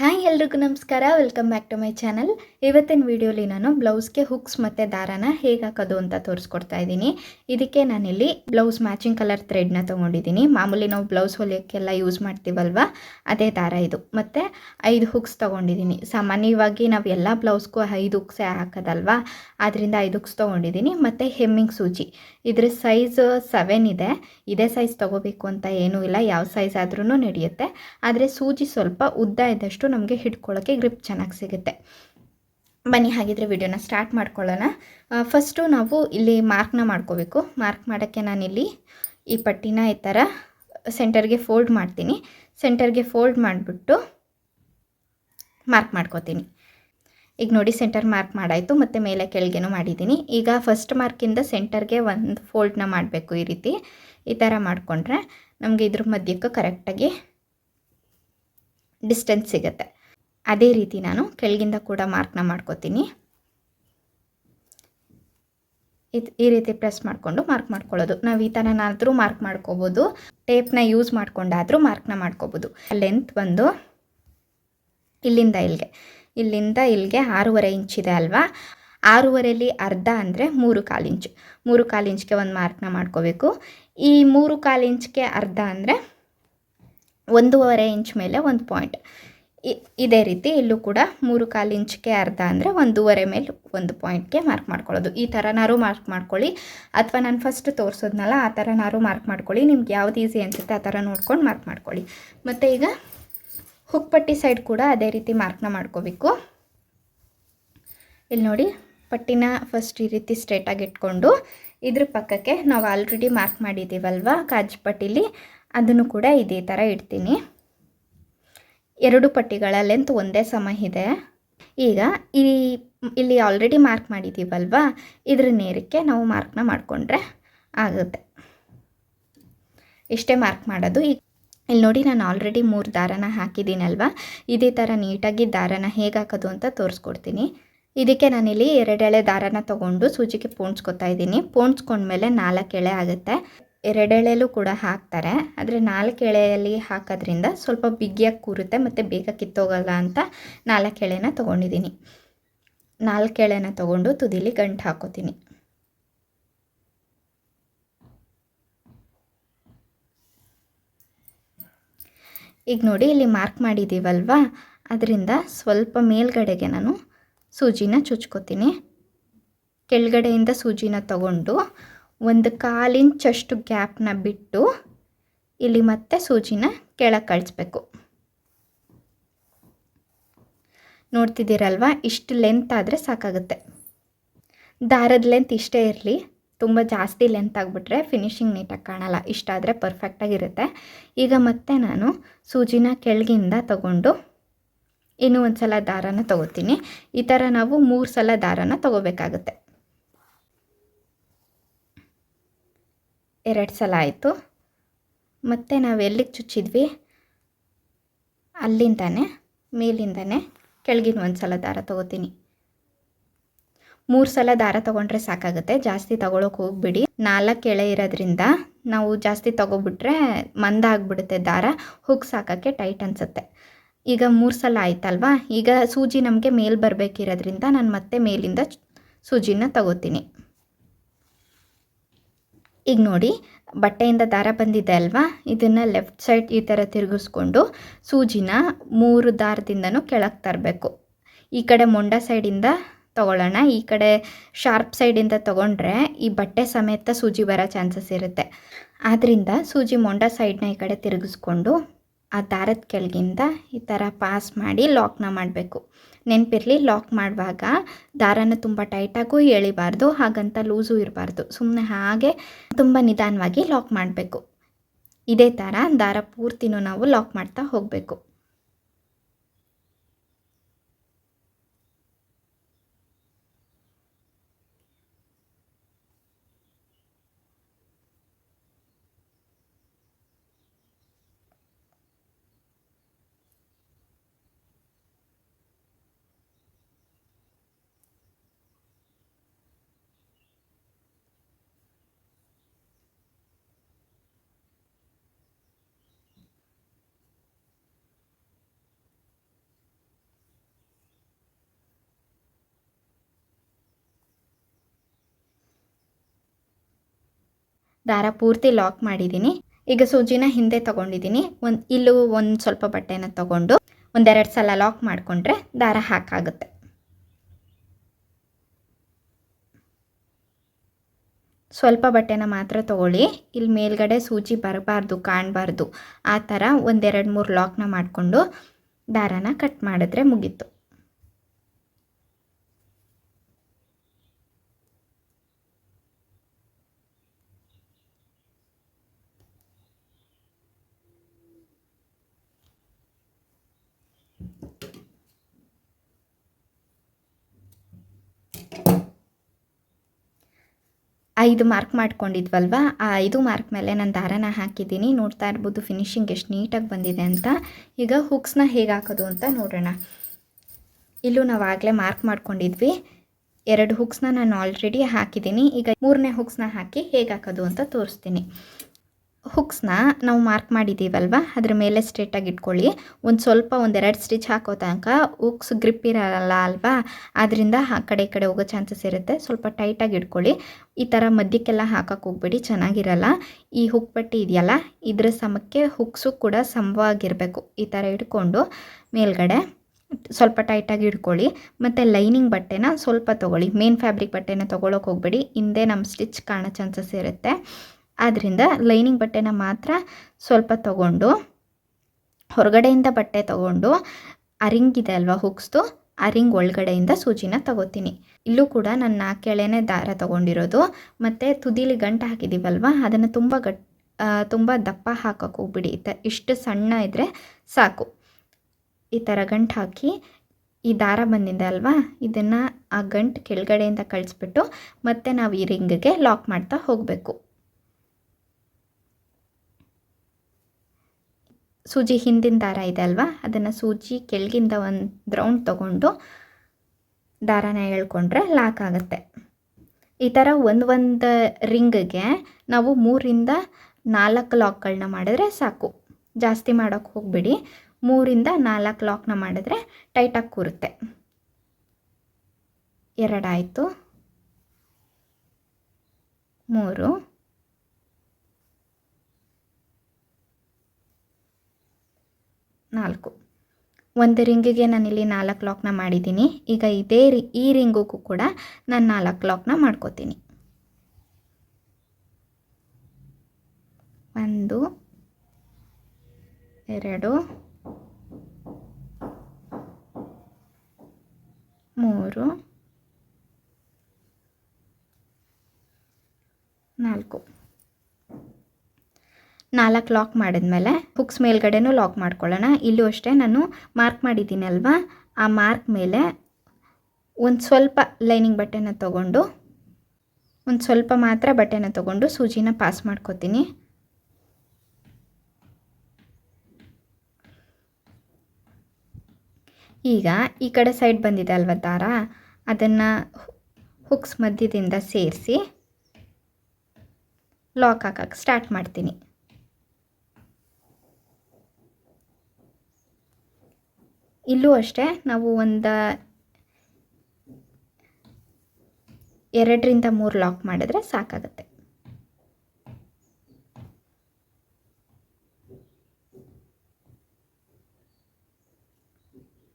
Hi ಎಲ್ರಿಗೂ ನಮಸ್ಕಾರ welcome back to my channel ಇವತ್ತಿನ ವಿಡಿಯೋಲಿ ನಾನು ಬ್ಲೌಸ್ಗೆ ಹುಕ್ಸ್ ಮತ್ತು ದಾರಾನ ಹೇಗೆ ಹಾಕೋದು ಅಂತ ತೋರಿಸ್ಕೊಡ್ತಾ ಇದ್ದೀನಿ. ಇದಕ್ಕೆ ನಾನಿಲ್ಲಿ ಬ್ಲೌಸ್ ಮ್ಯಾಚಿಂಗ್ ಕಲರ್ ಥ್ರೆಡ್ನ ತೊಗೊಂಡಿದ್ದೀನಿ. ಮಾಮೂಲಿ ನಾವು ಬ್ಲೌಸ್ ಹೊಲಿಯೋಕ್ಕೆಲ್ಲ ಯೂಸ್ ಮಾಡ್ತೀವಲ್ವ? ಅದೇ ದಾರ ಇದು. ಮತ್ತು ಐದು ಹುಕ್ಸ್ ತೊಗೊಂಡಿದ್ದೀನಿ. ಸಾಮಾನ್ಯವಾಗಿ ನಾವು ಎಲ್ಲ ಬ್ಲೌಸ್ಗೂ ಐದು ಹುಕ್ಸೇ ಹಾಕೋದಲ್ವಾ? ಆದ್ದರಿಂದ ಐದು ಹುಕ್ಸ್ ತೊಗೊಂಡಿದ್ದೀನಿ. ಮತ್ತು ಹೆಮ್ಮಿಂಗ್ ಸೂಜಿ. ಇದ್ರ ಸೈಜ್ ಸೆವೆನ್ ಇದೆ. ಇದೇ ಸೈಜ್ ತೊಗೋಬೇಕು ಅಂತ ಏನೂ ಇಲ್ಲ. ಯಾವ ಸೈಜ್ ಆದ್ರೂ ನಡೆಯುತ್ತೆ. ಆದರೆ ಸೂಜಿ ಸ್ವಲ್ಪ ಉದ್ದ ಇದ್ದಷ್ಟು ನಮಗೆ ಹಿಡ್ಕೊಳ್ಳೋಕ್ಕೆ ಗ್ರಿಪ್ ಚೆನ್ನಾಗಿ ಸಿಗುತ್ತೆ. ಬನ್ನಿ, ಹಾಗಿದ್ರೆ ವಿಡಿಯೋನ ಸ್ಟಾರ್ಟ್ ಮಾಡ್ಕೊಳ್ಳೋಣ. ಫಸ್ಟು ನಾವು ಇಲ್ಲಿ ಮಾರ್ಕ್ನ ಮಾಡ್ಕೋಬೇಕು. ಮಾರ್ಕ್ ಮಾಡೋಕ್ಕೆ ನಾನಿಲ್ಲಿ ಈ ಪಟ್ಟಿನ ಈ ಥರ ಸೆಂಟರ್ಗೆ ಫೋಲ್ಡ್ ಮಾಡ್ತೀನಿ. ಸೆಂಟರ್ಗೆ ಫೋಲ್ಡ್ ಮಾಡಿಬಿಟ್ಟು ಮಾರ್ಕ್ ಮಾಡ್ಕೋತೀನಿ. ಈಗ ನೋಡಿ ಸೆಂಟರ್ ಮಾರ್ಕ್ ಮಾಡಾಯಿತು. ಮತ್ತು ಮೇಲೆ ಕೆಳಗೆನೂ ಮಾಡಿದ್ದೀನಿ. ಈಗ ಫಸ್ಟ್ ಮಾರ್ಕಿಂದ ಸೆಂಟರ್ಗೆ ಒಂದು ಫೋಲ್ಡ್ನ ಮಾಡಬೇಕು ಈ ರೀತಿ. ಈ ಥರ ಮಾಡಿಕೊಂಡ್ರೆ ನಮಗೆ ಇದ್ರ ಮಧ್ಯಕ್ಕೆ ಕರೆಕ್ಟಾಗಿ ಡಿಸ್ಟೆನ್ಸ್ ಸಿಗುತ್ತೆ. ಅದೇ ರೀತಿ ನಾನು ಕೆಳಗಿಂದ ಕೂಡ ಮಾರ್ಕ್ನ ಮಾಡ್ಕೋತೀನಿ. ಇದು, ಈ ರೀತಿ ಪ್ರೆಸ್ ಮಾಡಿಕೊಂಡು ಮಾರ್ಕ್ ಮಾಡ್ಕೊಳ್ಳೋದು. ನಾವು ಈ ಥರನಾದರೂ ಮಾರ್ಕ್ ಮಾಡ್ಕೋಬೋದು. ಟೇಪ್ನ ಯೂಸ್ ಮಾಡ್ಕೊಂಡಾದರೂ ಮಾರ್ಕ್ನ ಮಾಡ್ಕೋಬೋದು. ಲೆಂತ್ ಬಂದು ಇಲ್ಲಿಂದ ಇಲ್ಲಿಗೆ. ಇಲ್ಲಿಂದ ಇಲ್ಲಿಗೆ ಆರೂವರೆ ಇದೆ ಅಲ್ವಾ? ಆರೂವರೆಯಲ್ಲಿ ಅರ್ಧ ಅಂದರೆ ಮೂರು ಕಾಲು ಇಂಚು ಮೂರು ಕಾಲು ಇಂಚ್ಗೆ ಒಂದು ಮಾರ್ಕ್ನ ಮಾಡ್ಕೋಬೇಕು. ಈ ಮೂರು ಕಾಲು ಇಂಚ್ಗೆ ಅರ್ಧ ಅಂದರೆ ಒಂದೂವರೆ ಇಂಚ್ ಮೇಲೆ ಒಂದು ಪಾಯಿಂಟ್. ಇದೇ ರೀತಿ ಇಲ್ಲೂ ಕೂಡ ಮೂರು ಕಾಲು ಇಂಚ್ಗೆ ಅರ್ಧ ಅಂದರೆ ಒಂದೂವರೆ ಮೇಲೆ ಒಂದು ಪಾಯಿಂಟ್ಗೆ ಮಾರ್ಕ್ ಮಾಡ್ಕೊಳ್ಳೋದು. ಈ ಥರನಾರು ಮಾರ್ಕ್ ಮಾಡ್ಕೊಳ್ಳಿ. ಅಥವಾ ನಾನು ಫಸ್ಟ್ ತೋರಿಸೋದ್ನಲ್ಲ, ಆ ಥರನಾರು ಮಾರ್ಕ್ ಮಾಡ್ಕೊಳ್ಳಿ. ನಿಮ್ಗೆ ಯಾವ್ದು ಈಸಿ ಅನಿಸುತ್ತೆ ಆ ಥರ ನೋಡ್ಕೊಂಡು ಮಾರ್ಕ್ ಮಾಡ್ಕೊಳ್ಳಿ. ಮತ್ತು ಈಗ ಹುಕ್ಪಟ್ಟಿ ಸೈಡ್ ಕೂಡ ಅದೇ ರೀತಿ ಮಾರ್ಕ್ನ ಮಾಡ್ಕೋಬೇಕು. ಇಲ್ಲಿ ನೋಡಿ, ಪಟ್ಟಿನ ಫಸ್ಟ್ ಈ ರೀತಿ ಸ್ಟ್ರೇಟಾಗಿ ಇಟ್ಕೊಂಡು ಇದ್ರ ಪಕ್ಕಕ್ಕೆ ನಾವು ಆಲ್ರೆಡಿ ಮಾರ್ಕ್ ಮಾಡಿದ್ದೀವಲ್ವ ಕಾಜು ಪಟ್ಟಿಲಿ ಅದನ್ನು ಕೂಡ ಇದೇ ಥರ ಇಡ್ತೀನಿ. ಎರಡು ಪಟ್ಟಿಗಳ ಲೆಂತ್ ಒಂದೇ ಸಮ ಇದೆ. ಈಗ ಈ ಇಲ್ಲಿ ಆಲ್ರೆಡಿ ಮಾರ್ಕ್ ಮಾಡಿದ್ದೀವಲ್ವಾ ಇದ್ರ ನೇರಕ್ಕೆ ನಾವು ಮಾರ್ಕ್ನ ಮಾಡಿಕೊಂಡ್ರೆ ಆಗುತ್ತೆ. ಇಷ್ಟೇ ಮಾರ್ಕ್ ಮಾಡೋದು. ಈಗ ಇಲ್ಲಿ ನೋಡಿ ನಾನು ಆಲ್ರೆಡಿ ಮೂರು ದಾರನ ಹಾಕಿದ್ದೀನಲ್ವ? ಇದೇ ಥರ ನೀಟಾಗಿ ದಾರನ ಹೇಗೆ ಹಾಕೋದು ಅಂತ ತೋರಿಸ್ಕೊಡ್ತೀನಿ. ಇದಕ್ಕೆ ನಾನಿಲ್ಲಿ ಎರಡೆಳೆ ದಾರನ ತೊಗೊಂಡು ಸೂಜಿಗೆ ಪೋಣಿಸ್ಕೊತಾ ಇದ್ದೀನಿ. ಪೋಣಿಸ್ಕೊಂಡ್ಮೇಲೆ ನಾಲ್ಕು ಎಳೆ ಆಗುತ್ತೆ. ಎರಡೆಳೆಲೂ ಕೂಡ ಹಾಕ್ತಾರೆ. ಆದರೆ ನಾಲ್ಕು ಎಳೆಯಲ್ಲಿ ಹಾಕೋದ್ರಿಂದ ಸ್ವಲ್ಪ ಬಿಗಿಯಾಗಿ ಕೂರುತ್ತೆ ಮತ್ತು ಬೇಗ ಕಿತ್ತೋಗಲ್ಲ ಅಂತ ನಾಲ್ಕು ಎಳೆನ ತೊಗೊಂಡಿದ್ದೀನಿ. ನಾಲ್ಕು ಎಳೆನ ತೊಗೊಂಡು ತುದಿಲಿ ಗಂಟು ಹಾಕೋತೀನಿ. ಈಗ ನೋಡಿ ಇಲ್ಲಿ ಮಾರ್ಕ್ ಮಾಡಿದ್ದೀವಲ್ವಾ? ಅದರಿಂದ ಸ್ವಲ್ಪ ಮೇಲ್ಗಡೆಗೆ ನಾನು ಸೂಜಿನ ಚುಚ್ಕೋತೀನಿ. ಕೆಳಗಡೆಯಿಂದ ಸೂಜಿನ ತಗೊಂಡು ಒಂದು ಕಾಲಿಂಚಷ್ಟು ಗ್ಯಾಪ್ನ ಬಿಟ್ಟು ಇಲ್ಲಿ ಮತ್ತೆ ಸೂಜಿನ ಕೆಳಗೆ ಕಳಿಸ್ಬೇಕು. ನೋಡ್ತಿದ್ದೀರಲ್ವ? ಇಷ್ಟು ಲೆಂತ್ ಆದರೆ ಸಾಕಾಗುತ್ತೆ. ದಾರದ ಲೆಂತ್ ಇಷ್ಟೇ ಇರಲಿ. ತುಂಬ ಜಾಸ್ತಿ ಲೆಂತ್ ಆಗಿಬಿಟ್ರೆ ಫಿನಿಶಿಂಗ್ ನೀಟಾಗಿ ಕಾಣಲ್ಲ. ಇಷ್ಟಾದರೆ ಪರ್ಫೆಕ್ಟಾಗಿರುತ್ತೆ ಈಗ ಮತ್ತೆ ನಾನು ಸೂಜಿನ ಕೆಳಗಿಂದ ತಗೊಂಡು ಇನ್ನೂ ಒಂದು ಸಲ ದಾರನ ತಗೋತೀನಿ. ಈ ಥರ ನಾವು ಮೂರು ಸಲ ದಾರನ ತೊಗೋಬೇಕಾಗುತ್ತೆ. ಎರಡು ಸಲ ಆಯಿತು. ಮತ್ತು ನಾವು ಎಲ್ಲಿಗೆ ಚುಚ್ಚಿದ್ವಿ? ಅಲ್ಲಿಂದನೇ, ಮೇಲಿಂದನೇ ಕೆಳಗಿನ ಒಂದು ಸಲ ದಾರ ತೊಗೋತೀನಿ. ಮೂರು ಸಲ ದಾರ ತೊಗೊಂಡ್ರೆ ಸಾಕಾಗುತ್ತೆ. ಜಾಸ್ತಿ ತೊಗೊಳಕ್ಕೆ ಹೋಗ್ಬಿಡಿ. ನಾಲ್ಕು ಎಳೆ ಇರೋದ್ರಿಂದ ನಾವು ಜಾಸ್ತಿ ತೊಗೊಬಿಟ್ರೆ ಮಂದ ಆಗಿಬಿಡುತ್ತೆ ದಾರ. ಹುಕ್ ಸಾಕೋಕ್ಕೆ ಟೈಟ್ ಅನಿಸುತ್ತೆ. ಈಗ ಮೂರು ಸಲ ಆಯ್ತಲ್ವಾ? ಈಗ ಸೂಜಿ ನಮಗೆ ಮೇಲೆ ಬರಬೇಕಿರೋದ್ರಿಂದ ನಾನು ಮತ್ತೆ ಮೇಲಿಂದ ಸೂಜಿನ ತಗೋತೀನಿ. ಈಗ ನೋಡಿ, ಬಟ್ಟೆಯಿಂದ ದಾರ ಬಂದಿದೆ ಅಲ್ವಾ? ಇದನ್ನು ಲೆಫ್ಟ್ ಸೈಡ್ ಈ ಥರ ತಿರುಗಿಸ್ಕೊಂಡು ಸೂಜಿನ ಮೂರು ದಾರದಿಂದನೂ ಕೆಳಗೆ ತರಬೇಕು. ಈ ಕಡೆ ಮೊಂಡ ಸೈಡಿಂದ ತಗೊಳ್ಳೋಣ. ಈ ಕಡೆ ಶಾರ್ಪ್ ಸೈಡಿಂದ ತೊಗೊಂಡ್ರೆ ಈ ಬಟ್ಟೆ ಸಮೇತ ಸೂಜಿ ಬರೋ ಚಾನ್ಸಸ್ ಇರುತ್ತೆ. ಆದ್ದರಿಂದ ಸೂಜಿ ಮೊಂಡ ಸೈಡ್ನ ಈ ಕಡೆ ತಿರುಗಿಸ್ಕೊಂಡು ಆ ದಾರದ ಕೆಳಗಿಂದ ಈ ಥರ ಪಾಸ್ ಮಾಡಿ ಲಾಕ್ನ ಮಾಡಬೇಕು. ನೆನಪಿರಲಿ ಲಾಕ್ ಮಾಡುವಾಗ ದಾರನ ತುಂಬ ಟೈಟಾಗೂ ಎಳಿಬಾರ್ದು, ಹಾಗಂತ ಲೂಸು ಇರಬಾರ್ದು. ಸುಮ್ಮನೆ ಹಾಗೆ ತುಂಬ ನಿಧಾನವಾಗಿ ಲಾಕ್ ಮಾಡಬೇಕು. ಇದೇ ಥರ ದಾರ ಪೂರ್ತಿನೂ ನಾವು ಲಾಕ್ ಮಾಡ್ತಾ ಹೋಗಬೇಕು. ದಾರ ಪೂರ್ತಿ ಲಾಕ್ ಮಾಡಿದ್ದೀನಿ ಈಗ ಸೂಜಿನ ಹಿಂದೆ ತಗೊಂಡಿದ್ದೀನಿ ಒಂದು, ಇಲ್ಲೂ ಒಂದು ಸ್ವಲ್ಪ ಬಟ್ಟೆನ ತಗೊಂಡು ಒಂದೆರಡು ಸಲ ಲಾಕ್ ಮಾಡಿಕೊಂಡ್ರೆ ದಾರ ಹಾಕಾಗುತ್ತೆ. ಸ್ವಲ್ಪ ಬಟ್ಟೆನ ಮಾತ್ರ ತಗೊಳ್ಳಿ. ಇಲ್ಲಿ ಮೇಲ್ಗಡೆ ಸೂಜಿ ಬರಬಾರ್ದು, ಕಾಣಬಾರ್ದು. ಆ ಥರ ಒಂದೆರಡು ಮೂರು ಲಾಕ್ನ ಮಾಡಿಕೊಂಡು ದಾರಾನ ಕಟ್ ಮಾಡಿದ್ರೆ ಮುಗೀತು. ಐದು ಮಾರ್ಕ್ ಮಾಡ್ಕೊಂಡಿದ್ವಲ್ವ? ಆ ಐದು ಮಾರ್ಕ್ ಮೇಲೆ ನಾನು ದಾರನ ಹಾಕಿದ್ದೀನಿ. ನೋಡ್ತಾ ಇರ್ಬೋದು ಫಿನಿಶಿಂಗ್ ಎಷ್ಟು ನೀಟಾಗಿ ಬಂದಿದೆ ಅಂತ. ಈಗ ಹುಕ್ಸ್ನ ಹೇಗೆ ಹಾಕೋದು ಅಂತ ನೋಡೋಣ. ಇಲ್ಲೂ ನಾವು ಆಗಲೇ ಮಾರ್ಕ್ ಮಾಡ್ಕೊಂಡಿದ್ವಿ. ಎರಡು ಹುಕ್ಸ್ನ ನಾನು ಆಲ್ರೆಡಿ ಹಾಕಿದ್ದೀನಿ. ಈಗ ಮೂರನೇ ಹುಕ್ಸ್ನ ಹಾಕಿ ಹೇಗೆ ಹಾಕೋದು ಅಂತ ತೋರಿಸ್ತೀನಿ. ಹುಕ್ಸ್ನ ನಾವು ಮಾರ್ಕ್ ಮಾಡಿದ್ದೀವಲ್ವ ಅದ್ರ ಮೇಲೆ ಸ್ಟ್ರೇಟಾಗಿ ಇಟ್ಕೊಳ್ಳಿ. ಒಂದು ಸ್ವಲ್ಪ ಒಂದೆರಡು ಸ್ಟಿಚ್ ಹಾಕೋ ತನಕ ಹುಕ್ಸ್ ಗ್ರಿಪ್ ಇರಲ್ಲ ಅಲ್ವಾ? ಆದ್ದರಿಂದ ಆ ಕಡೆ ಕಡೆ ಹೋಗೋ ಚಾನ್ಸಸ್ ಇರುತ್ತೆ. ಸ್ವಲ್ಪ ಟೈಟಾಗಿ ಇಟ್ಕೊಳ್ಳಿ. ಈ ಥರ ಮಧ್ಯಕ್ಕೆಲ್ಲ ಹಾಕಕ್ಕೆ ಹೋಗ್ಬೇಡಿ. ಚೆನ್ನಾಗಿರಲ್ಲ. ಈ ಹುಕ್ ಪಟ್ಟಿ ಇದೆಯಲ್ಲ, ಇದ್ರ ಸಮಕ್ಕೆ ಹುಕ್ಸು ಕೂಡ ಸಮವಾಗಿರಬೇಕು. ಈ ಥರ ಇಟ್ಕೊಂಡು ಮೇಲ್ಗಡೆ ಸ್ವಲ್ಪ ಟೈಟಾಗಿ ಇಟ್ಕೊಳ್ಳಿ. ಮತ್ತು ಲೈನಿಂಗ್ ಬಟ್ಟೆನ ಸ್ವಲ್ಪ ತೊಗೊಳ್ಳಿ. ಮೇನ್ ಫ್ಯಾಬ್ರಿಕ್ ಬಟ್ಟೆನ ತೊಗೊಳಕ್ಕೆ ಹೋಗಬೇಡಿ. ಹಿಂದೆ ನಮ್ಮ ಸ್ಟಿಚ್ ಕಾಣೋ ಚಾನ್ಸಸ್ ಇರುತ್ತೆ. ಆದ್ದರಿಂದ ಲೈನಿಂಗ್ ಬಟ್ಟೆನ ಮಾತ್ರ ಸ್ವಲ್ಪ ತಗೊಂಡು, ಹೊರಗಡೆಯಿಂದ ಬಟ್ಟೆ ತಗೊಂಡು ಅರಿಂಗ್ ಇದೆ ಅಲ್ವಾ ಹುಕ್ಸ್ದು ರಿಂಗ್ ಒಳಗಡೆಯಿಂದ ಸೂಜಿನ ತಗೋತೀನಿ. ಇಲ್ಲೂ ಕೂಡ ನಾನು ನಾಲ್ಕು ಎಳೆನೆ ದಾರ ತೊಗೊಂಡಿರೋದು. ಮತ್ತು ತುದಿಲಿ ಗಂಟು ಹಾಕಿದ್ದೀವಲ್ವ ಅದನ್ನು ತುಂಬ ಗಟ್ ತುಂಬ ದಪ್ಪ ಹಾಕೋಕೆ ಹೋಗ್ಬಿಡಿ. ಇಷ್ಟು ಸಣ್ಣ ಇದ್ದರೆ ಸಾಕು. ಈ ಥರ ಗಂಟು ಹಾಕಿ, ಈ ದಾರ ಬಂದಿದೆ ಅಲ್ವಾ, ಇದನ್ನು ಆ ಗಂಟು ಕೆಳಗಡೆಯಿಂದ ಕಳಿಸ್ಬಿಟ್ಟು ಮತ್ತೆ ನಾವು ಈ ರಿಂಗ್ಗೆ ಲಾಕ್ ಮಾಡ್ತಾ ಹೋಗಬೇಕು. ಸೂಜಿ ಹಿಂದಿನ ದಾರ ಇದೆ ಅಲ್ವಾ? ಅದನ್ನು ಸೂಜಿ ಕೆಳಗಿಂದ ಒಂದು ರೌಂಡ್ ತೊಗೊಂಡು ದಾರನ ಎಳ್ಕೊಂಡ್ರೆ ಲಾಕ್ ಆಗುತ್ತೆ. ಈ ಥರ ಒಂದು ಒಂದು ರಿಂಗ್ಗೆ ನಾವು ಮೂರಿಂದ ನಾಲ್ಕು ಲಾಕ್ಗಳನ್ನ ಮಾಡಿದ್ರೆ ಸಾಕು. ಜಾಸ್ತಿ ಮಾಡೋಕ್ಕೆ ಹೋಗಬೇಡಿ. ಮೂರಿಂದ ನಾಲ್ಕು ಲಾಕ್ನ ಮಾಡಿದ್ರೆ ಟೈಟಾಗಿ ಕೂರುತ್ತೆ. ಎರಡಾಯಿತು ಮೂರು. ನಾಲ್ಕು. ಒಂದು ರಿಂಗಿಗೆ ನಾನಿಲ್ಲಿ ನಾಲ್ಕು ಲಾಕ್ನ ಮಾಡಿದ್ದೀನಿ ಈಗ ಇದೇ ರಿ, ಈ ರಿಂಗಿಗೂ ಕೂಡ ನಾನು ನಾಲ್ಕು ಲಾಕ್ನ ಮಾಡ್ಕೋತೀನಿ. ಒಂದು, ಎರಡು, ಮೂರು, ನಾಲ್ಕು. ನಾಲ್ಕು ಲಾಕ್ ಮಾಡಿದ್ಮೇಲೆ ಹುಕ್ಸ್ ಮೇಲ್ಗಡೆನೂ ಲಾಕ್ ಮಾಡ್ಕೊಳ್ಳೋಣ. ಇಲ್ಲೂ ಅಷ್ಟೇ ನಾನು ಮಾರ್ಕ್ ಮಾಡಿದ್ದೀನಿ ಅಲ್ವಾ ಆ ಮಾರ್ಕ್ ಮೇಲೆ ಒಂದು ಸ್ವಲ್ಪ ಲೈನಿಂಗ್ ಬಟ್ಟೆನ ತಗೊಂಡು, ಒಂದು ಸ್ವಲ್ಪ ಮಾತ್ರ ಬಟ್ಟೆನ ತಗೊಂಡು ಸೂಜಿನ ಪಾಸ್ ಮಾಡ್ಕೋತೀನಿ. ಈಗ ಈ ಕಡೆ ಸೈಡ್ ಬಂದಿದೆ ಅಲ್ವ ದಾರ? ಅದನ್ನು ಹುಕ್ಸ್ ಮಧ್ಯದಿಂದ ಸೇರಿಸಿ ಲಾಕ್ ಹಾಕಕ್ಕೆ ಸ್ಟಾರ್ಟ್ ಮಾಡ್ತೀನಿ. ಇಲ್ಲೂ ಅಷ್ಟೇ, ನಾವು ಒಂದು ಎರಡರಿಂದ ಮೂರು ಲಾಕ್ ಮಾಡಿದ್ರೆ ಸಾಕಾಗುತ್ತೆ.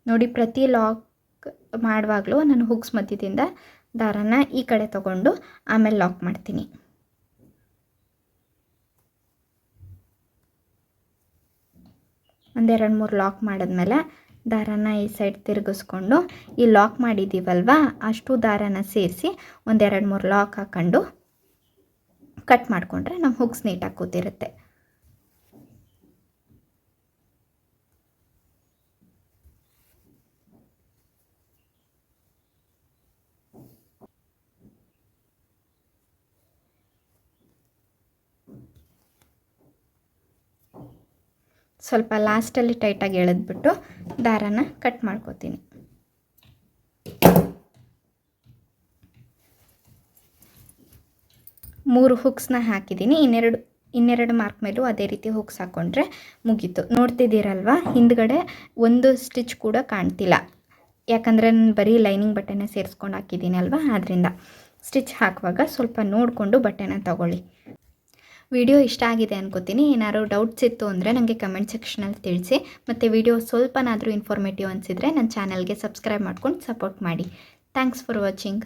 ನೋಡಿ, ಪ್ರತಿ ಲಾಕ್ ಮಾಡುವಾಗಲೂ ನಾನು ಹುಕ್ಸ್ ಮಧ್ಯದಿಂದ ದಾರನ ಈ ಕಡೆ ತಗೊಂಡು ಆಮೇಲೆ ಲಾಕ್ ಮಾಡ್ತೀನಿ. ಒಂದೆರಡು ಮೂರು ಲಾಕ್ ಮಾಡಿದ್ಮೇಲೆ ದಾರನ ಈ ಸೈಡ್ ತಿರುಗಿಸ್ಕೊಂಡು ಈ ಲಾಕ್ ಮಾಡಿದ್ದೀವಲ್ವ ಅಷ್ಟು ದಾರನ ಸೇರಿಸಿ ಒಂದೆರಡು ಮೂರು ಲಾಕ್ ಹಾಕ್ಕೊಂಡು ಕಟ್ ಮಾಡಿಕೊಂಡ್ರೆ ನಮ್ಮ ಹುಕ್ಸ್ ನೀಟಾಗಿ ಕೂತಿರುತ್ತೆ. ಸ್ವಲ್ಪ ಲಾಸ್ಟಲ್ಲಿ ಟೈಟಾಗಿ ಎಳೆದ್ಬಿಟ್ಟು ದಾರನ ಕಟ್ ಮಾಡ್ಕೋತೀನಿ. ಮೂರು ಹುಕ್ಸ್ನ ಹಾಕಿದ್ದೀನಿ ಇನ್ನೆರಡು ಇನ್ನೆರಡು ಮಾರ್ಕ್ ಮೇಲೂ ಅದೇ ರೀತಿ ಹುಕ್ಸ್ ಹಾಕ್ಕೊಂಡ್ರೆ ಮುಗೀತು. ನೋಡ್ತಿದ್ದೀರಲ್ವ? ಹಿಂದ್ಗಡೆ ಒಂದು ಸ್ಟಿಚ್ ಕೂಡ ಕಾಣ್ತಿಲ್ಲ. ಯಾಕಂದರೆ ನಾನು ಬರೀ ಲೈನಿಂಗ್ ಬಟ್ಟೆನ ಸೇರಿಸ್ಕೊಂಡು ಹಾಕಿದ್ದೀನಿ ಅಲ್ವಾ? ಆದ್ದರಿಂದ ಸ್ಟಿಚ್ ಹಾಕುವಾಗ ಸ್ವಲ್ಪ ನೋಡಿಕೊಂಡು ಬಟ್ಟೆನ ತಗೊಳ್ಳಿ. ವಿಡಿಯೋ ಇಷ್ಟ ಆಗಿದೆ ಅನ್ಕೋತೀನಿ. ಏನಾದ್ರು ಡೌಟ್ಸ್ ಇತ್ತು ಅಂದರೆ ನನಗೆ ಕಮೆಂಟ್ ಸೆಕ್ಷನಲ್ಲಿ ತಿಳಿಸಿ. ಮತ್ತು ವಿಡಿಯೋ ಸ್ವಲ್ಪನಾದರೂ ಇನ್ಫಾರ್ಮೇಟಿವ್ ಅನಿಸಿದರೆ ನನ್ನ ಚಾನಲ್ಗೆ ಸಬ್ಸ್ಕ್ರೈಬ್ ಮಾಡ್ಕೊಂಡು ಸಪೋರ್ಟ್ ಮಾಡಿ. Thanks for watching